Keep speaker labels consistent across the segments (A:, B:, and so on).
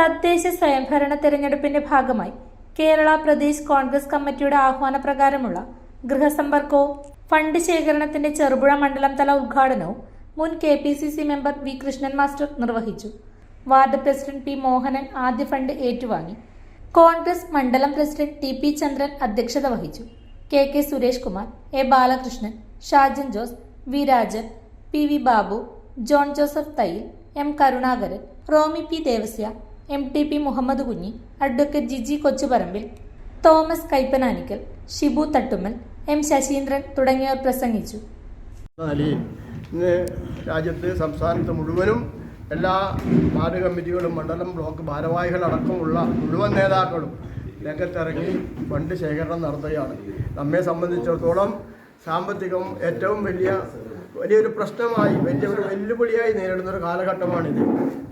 A: തദ്ദേശ സ്വയംഭരണ തെരഞ്ഞെടുപ്പിന്റെ ഭാഗമായി കേരള പ്രദേശ് കോൺഗ്രസ് കമ്മിറ്റിയുടെ ആഹ്വാനപ്രകാരമുള്ള ഗൃഹസമ്പർക്കവും ഫണ്ട് ശേഖരണത്തിന്റെ ചെറുപുഴ മണ്ഡലം തല ഉദ്ഘാടനവും മുൻ K P C C member V Krishnan master നിർവഹിച്ചു. വാർഡ് പ്രസിഡന്റ് പി മോഹനൻ ആദ്യ ഫണ്ട് ഏറ്റുവാങ്ങി. കോൺഗ്രസ് മണ്ഡലം പ്രസിഡന്റ് ടി പി ചന്ദ്രൻ അധ്യക്ഷത വഹിച്ചു. K K Suresh Kumar A Balakrishnan Shajan Jose V Rajan P V Babu John Joseph Thayyil M Karunakaran Romy P Devasya M T P Muhammad Kunhi advocate Jiji Kochuparambil Thomas Kaippanaanikkal Shibu Thattummal M Sasheendran തുടങ്ങിയവർ പ്രസംഗിച്ചു.
B: ഇന്ന് രാജ്യത്ത് സംസ്ഥാനത്ത് മുഴുവനും എല്ലാ ward കമ്മിറ്റികളും മണ്ഡലം block ഭാരവാഹികളടക്കമുള്ള മുഴുവൻ നേതാക്കളും രംഗത്തിറങ്ങി ഫണ്ട് ശേഖരണം നടത്തുകയാണ്. നമ്മെ സംബന്ധിച്ചിടത്തോളം സാമ്പത്തികം ഏറ്റവും വലിയ വലിയൊരു പ്രശ്നമായി വലിയ ഒരു വെല്ലുവിളിയായി നേരിടുന്ന ഒരു കാലഘട്ടമാണിത്.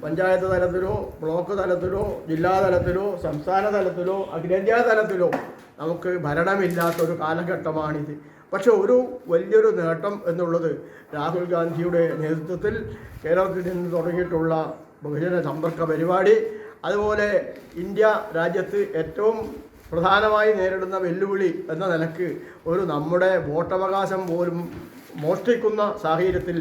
B: പഞ്ചായത്ത് തലത്തിലോ ബ്ലോക്ക് തലത്തിലോ ജില്ലാ തലത്തിലോ സംസ്ഥാന തലത്തിലോ അഖിലേന്ത്യാ തലത്തിലോ നമുക്ക് ഭരണമില്ലാത്ത ഒരു കാലഘട്ടമാണിത്. പക്ഷെ ഒരു വലിയൊരു നേട്ടം എന്നുള്ളത് രാഹുൽ ഗാന്ധിയുടെ നേതൃത്വത്തിൽ കേരളത്തിൽ നിന്ന് തുടങ്ങിയിട്ടുള്ള ബഹുജന സമ്പർക്ക പരിപാടി അതുപോലെ ഇന്ത്യ രാജ്യത്ത് ഏറ്റവും പ്രധാനമായി നേരിടുന്ന വെല്ലുവിളി എന്ന നിലയ്ക്ക് ഒരു നമ്മുടെ വോട്ടവകാശം പോലും മോഷ്ടിക്കുന്ന സാഹചര്യത്തിൽ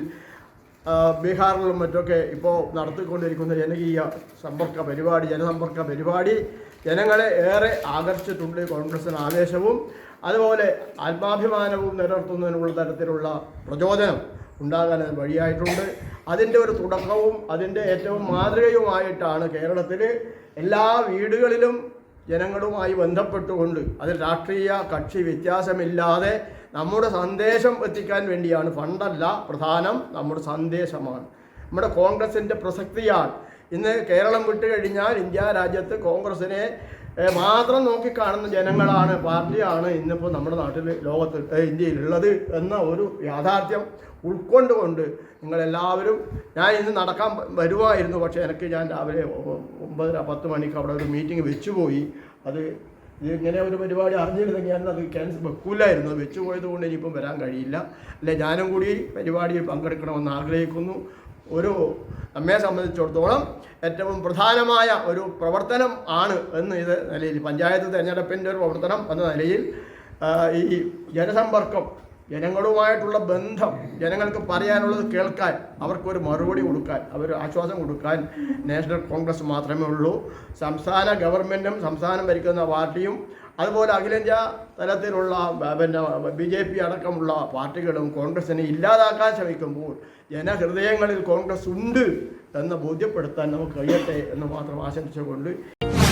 B: ബീഹാറിലും മറ്റൊക്കെ ഇപ്പോൾ നടത്തിക്കൊണ്ടിരിക്കുന്ന ജനകീയ സമ്പർക്ക പരിപാടി ജനസമ്പർക്ക പരിപാടി ജനങ്ങളെ ഏറെ ആകർഷിച്ചിട്ടുണ്ട് കോൺഗ്രസിന് ആവേശവും അതുപോലെ ആത്മാഭിമാനവും നിലനിർത്തുന്നതിനുള്ള തരത്തിലുള്ള പ്രചോദനം ഉണ്ടാകാൻ അത് വഴിയായിട്ടുണ്ട്. അതിന്റെ ഒരു തുടക്കവും അതിന്റെ ഏറ്റവും മാതൃകയുമായിട്ടാണ് കേരളത്തിൽ എല്ലാ വീടുകളിലും ജനങ്ങളുമായി ബന്ധപ്പെട്ടുകൊണ്ട് അതിൽ രാഷ്ട്രീയ കക്ഷി വ്യത്യാസമില്ലാതെ നമ്മുടെ സന്ദേശം എത്തിക്കാൻ വേണ്ടിയാണ്. ഫണ്ടല്ല പ്രധാനം നമ്മുടെ സന്ദേശമാണ്. നമ്മുടെ കോൺഗ്രസിന്റെ പ്രസക്തിയാണ്. ഇന്ന് കേരളം വിട്ട് കഴിഞ്ഞാൽ ഇന്ത്യ രാജ്യത്ത് കോൺഗ്രസിനെ മാത്രം നോക്കിക്കാണുന്ന ജനങ്ങളാണ് പാർട്ടിയാണ് ഇന്നിപ്പോൾ നമ്മുടെ നാട്ടിൽ ലോകത്ത് ഇന്ത്യയിലുള്ളത് എന്ന ഒരു യാഥാർത്ഥ്യം ഉൾക്കൊണ്ടുകൊണ്ട് നിങ്ങളെല്ലാവരും ഞാൻ ഇന്ന് നടക്കാൻ വരുമായിരുന്നു പക്ഷേ എനിക്ക് ഞാൻ രാവിലെ ഒമ്പതര പത്ത് മണിക്ക് അവിടെ ഒരു മീറ്റിംഗ് വെച്ചുപോയി. അത് ഇങ്ങനെ ഒരു പരിപാടി അറിഞ്ഞിരുന്നെങ്കിൽ അത് ക്യാൻസൽ വെക്കൂലായിരുന്നു. അത് വെച്ചു പോയത് കൊണ്ട് ഇനിയിപ്പം വരാൻ കഴിയില്ല. അല്ലെ ഞാനും കൂടി പരിപാടിയിൽ പങ്കെടുക്കണമെന്ന് ആഗ്രഹിക്കുന്നു. ഒരു നമ്മെ സംബന്ധിച്ചിടത്തോളം ഏറ്റവും പ്രധാനമായ ഒരു പ്രവർത്തനം ആണ് എന്ന് ഇത് നിലയിൽ പഞ്ചായത്ത് തിരഞ്ഞെടുപ്പിന്റെ ഒരു പ്രവർത്തനം എന്ന നിലയിൽ ഈ ജനസമ്പർക്കം ജനങ്ങളുമായിട്ടുള്ള ബന്ധം ജനങ്ങൾക്ക് പറയാനുള്ളത് കേൾക്കാൻ അവർക്കൊരു മറുപടി കൊടുക്കാൻ അവർ ആശ്വാസം കൊടുക്കാൻ നാഷണൽ കോൺഗ്രസ് മാത്രമേ ഉള്ളൂ. സംസ്ഥാന ഗവൺമെന്റും സംസ്ഥാനം ഭരിക്കുന്ന പാർട്ടിയും അതുപോലെ അഖിലേന്ത്യാ തലത്തിലുള്ള പിന്നെ ബി ജെ പി അടക്കമുള്ള പാർട്ടികളും കോൺഗ്രസിനെ ഇല്ലാതാക്കാൻ ശ്രമിക്കുമ്പോൾ ജനഹൃദയങ്ങളിൽ കോൺഗ്രസ് ഉണ്ട് എന്ന് ബോധ്യപ്പെടുത്താൻ നമുക്ക് കഴിയട്ടെ എന്ന് മാത്രം ആശംസിച്ചുകൊണ്ട്